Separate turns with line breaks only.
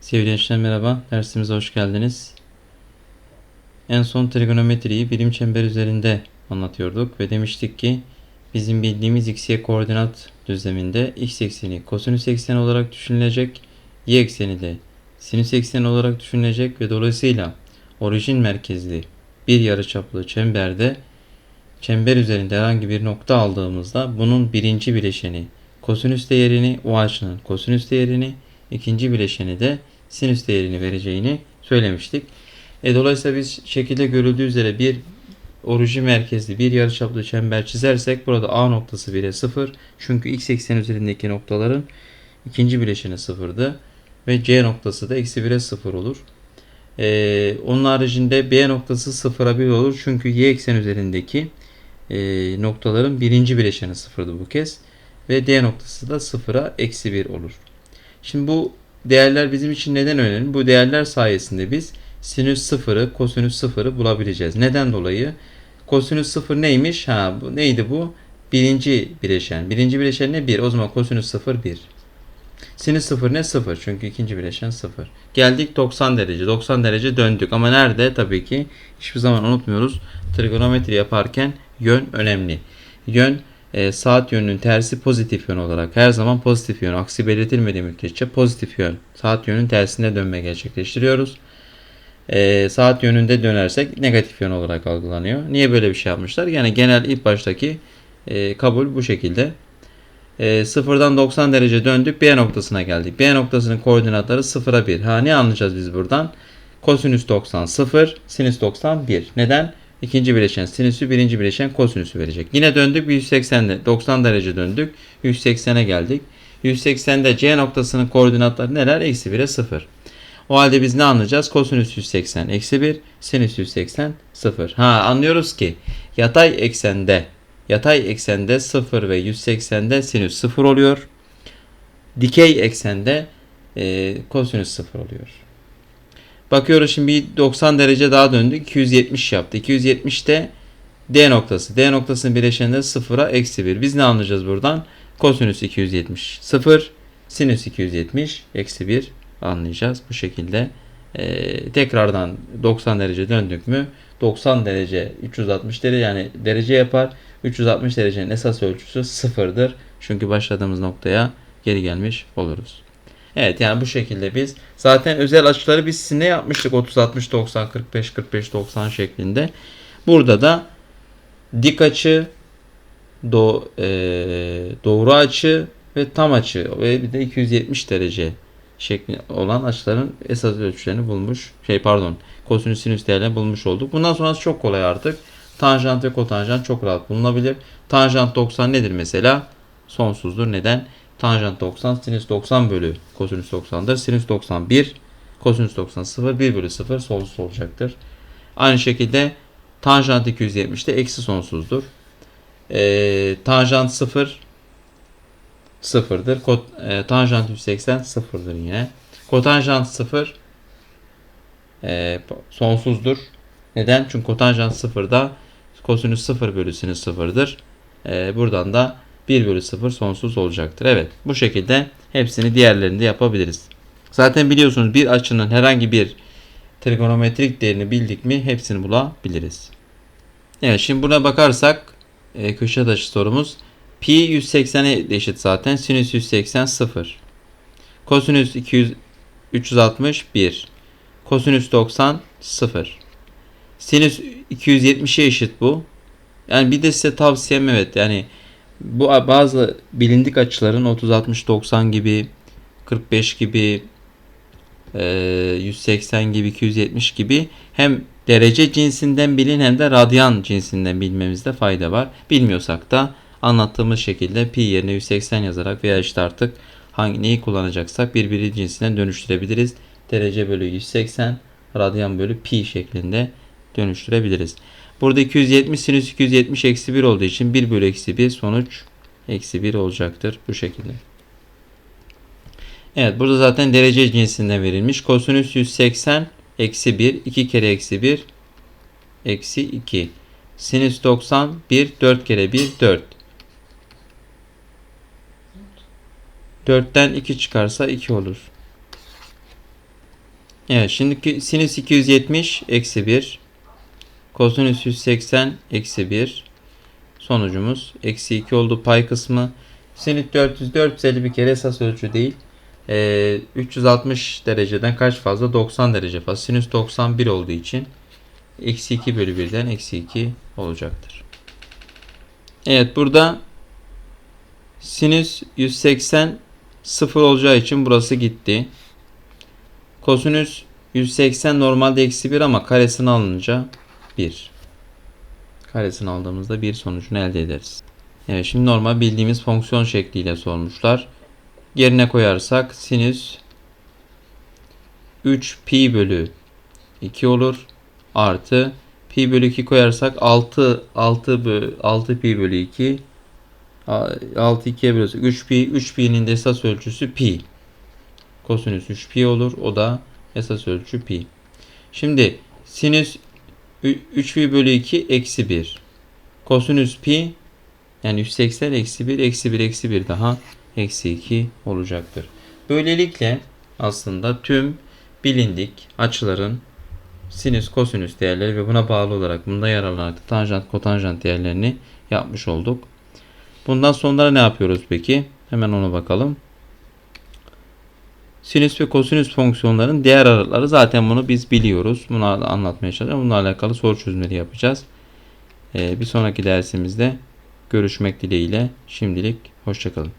Sevgili gençler merhaba, dersimize hoş geldiniz. En son trigonometriyi birim çember üzerinde anlatıyorduk ve demiştik ki bizim bildiğimiz x-y koordinat düzleminde x ekseni kosinüs ekseni olarak düşünülecek, y ekseni de sinüs ekseni olarak düşünülecek ve dolayısıyla orijin merkezli bir yarıçaplı çemberde çember üzerinde herhangi bir nokta aldığımızda bunun birinci bileşeni kosinüs değerini, o açının kosinüs değerini, ikinci bileşeni de sinüs değerini vereceğini söylemiştik. E, dolayısıyla biz şekilde görüldüğü üzere bir orijin merkezli bir yarıçaplı çember çizersek burada A noktası 1'e 0. Çünkü x eksen üzerindeki noktaların ikinci bileşeni sıfırdı. Ve C noktası da eksi 1'e 0 olur. E, onun haricinde B noktası 0'a 1 olur. Çünkü y eksen üzerindeki e, noktaların birinci bileşeni sıfırdı bu kez. Ve D noktası da 0'a eksi 1 olur. Şimdi bu değerler bizim için neden önemli? Bu değerler sayesinde biz sinüs sıfırı, kosinüs sıfırı bulabileceğiz. Neden dolayı? Kosinüs sıfır neymiş? Ha, bu neydi bu? Birinci bileşen. Birinci bileşen ne? 1. O zaman kosinüs sıfır 1. Sinüs sıfır ne? 0. Çünkü ikinci bileşen 0. Geldik 90 derece. 90 derece döndük. Ama nerede? Tabii ki hiçbir zaman unutmuyoruz. Trigonometri yaparken yön önemli. Yön e, saat yönünün tersi pozitif yön olarak her zaman pozitif yön aksi belirtilmediği müddetçe pozitif yön saat yönünün tersine dönme gerçekleştiriyoruz. E, saat yönünde dönersek negatif yön olarak algılanıyor. Niye böyle bir şey yapmışlar? Yani genel ilk baştaki e, kabul bu şekilde. E, sıfırdan 90 derece döndük B noktasına geldik. B noktasının koordinatları 0'a 1. Ha ne anlayacağız biz buradan? Kosinüs 90 0, sinüs 90 1. Neden? İkinci bileşen sinüsü, birinci bileşen kosinüsü verecek. Yine döndük 180'de 90 derece döndük. 180'e geldik. 180'de C noktasının koordinatları neler? Eksi 1'e 0. O halde biz ne anlayacağız? Kosinüs 180 eksi 1, sinüs 180 0. Ha anlıyoruz ki yatay eksende yatay eksende 0 ve 180'de sinüs 0 oluyor. Dikey eksende e, kosinüs 0 oluyor. Bakıyoruz şimdi bir 90 derece daha döndük. 270 yaptı. 270 de D noktası. D noktasının bileşeninde 0'a eksi 1. Biz ne anlayacağız buradan? Kosinüs 270 0. Sinüs 270 eksi 1 anlayacağız. Bu şekilde ee, tekrardan 90 derece döndük mü 90 derece 360 derece yani derece yapar. 360 derecenin esas ölçüsü sıfırdır. Çünkü başladığımız noktaya geri gelmiş oluruz. Evet yani bu şekilde biz zaten özel açıları biz sizinle yapmıştık 30 60 90 45 45 90 şeklinde. Burada da dik açı, do, e, doğru açı ve tam açı ve bir de 270 derece şekli olan açıların esas ölçülerini bulmuş. Şey pardon, kosinüs sinüs değerlerini bulmuş olduk. Bundan sonrası çok kolay artık. Tanjant ve kotanjant çok rahat bulunabilir. Tanjant 90 nedir mesela? Sonsuzdur. Neden? Tanjant 90 sinüs 90 bölü kosinüs 90'dır. Sinüs 91 kosinüs 90 0 1 bölü 0 sonsuz olacaktır. Aynı şekilde tanjant 270 de eksi sonsuzdur. Ee, tanjant 0 sıfırdır. Kot, e, tanjant 180 sıfırdır yine. Kotanjant 0 e, sonsuzdur. Neden? Çünkü kotanjant 0'da kosinüs 0 bölü sinüs 0'dır. E, buradan da 1 bölü 0 sonsuz olacaktır. Evet bu şekilde hepsini diğerlerinde yapabiliriz. Zaten biliyorsunuz bir açının herhangi bir trigonometrik değerini bildik mi hepsini bulabiliriz. Evet şimdi buna bakarsak e, köşe taşı sorumuz. Pi 180'e eşit zaten. Sinüs 180 0. Kosinüs 200 360 1. Kosinüs 90 0. Sinüs 270'e eşit bu. Yani bir de size tavsiyem evet yani bu bazı bilindik açıların 30 60 90 gibi 45 gibi 180 gibi 270 gibi hem derece cinsinden bilin hem de radyan cinsinden bilmemizde fayda var. Bilmiyorsak da anlattığımız şekilde pi yerine 180 yazarak veya işte artık hangi neyi kullanacaksak birbiri cinsinden dönüştürebiliriz. Derece bölü 180 radyan bölü pi şeklinde dönüştürebiliriz. Burada 270 sinüs 270 eksi 1 olduğu için 1 bölü eksi 1 sonuç eksi 1 olacaktır bu şekilde. Evet burada zaten derece cinsinden verilmiş. Kosinüs 180 eksi 1 2 kere eksi 1 eksi 2. Sinüs 90 1 4 kere 1 4. 4'ten 2 çıkarsa 2 olur. Evet şimdi ki- sinüs 270 eksi 1. Kosinüs 180 eksi 1. Sonucumuz eksi 2 oldu pay kısmı. Sinüs 400 450 bir kere esas ölçü değil. Ee, 360 dereceden kaç fazla? 90 derece fazla. Sinüs 91 olduğu için eksi 2 bölü 1'den eksi 2 olacaktır. Evet burada sinüs 180 sıfır olacağı için burası gitti. Kosinüs 180 normalde eksi 1 ama karesini alınca 1. Karesini aldığımızda 1 sonucunu elde ederiz. Evet şimdi normal bildiğimiz fonksiyon şekliyle sormuşlar. Yerine koyarsak sinüs 3 pi bölü 2 olur. Artı pi bölü 2 koyarsak 6 6 bölü 6 pi bölü 2 6 2'ye bölürsek 3 pi 3 pi'nin de esas ölçüsü pi. Kosinüs 3 pi olur. O da esas ölçü pi. Şimdi sinüs 3 pi bölü 2 eksi 1. Kosinüs pi yani 180 eksi 1 eksi 1 eksi 1 daha eksi 2 olacaktır. Böylelikle aslında tüm bilindik açıların sinüs kosinüs değerleri ve buna bağlı olarak bunda yer alarak tanjant kotanjant değerlerini yapmış olduk. Bundan sonra ne yapıyoruz peki? Hemen ona bakalım. Sinüs ve kosinüs fonksiyonların değer aralıkları zaten bunu biz biliyoruz. Bunu anlatmaya çalışacağım. Bununla alakalı soru çözümleri yapacağız. Ee, bir sonraki dersimizde görüşmek dileğiyle. Şimdilik hoşçakalın.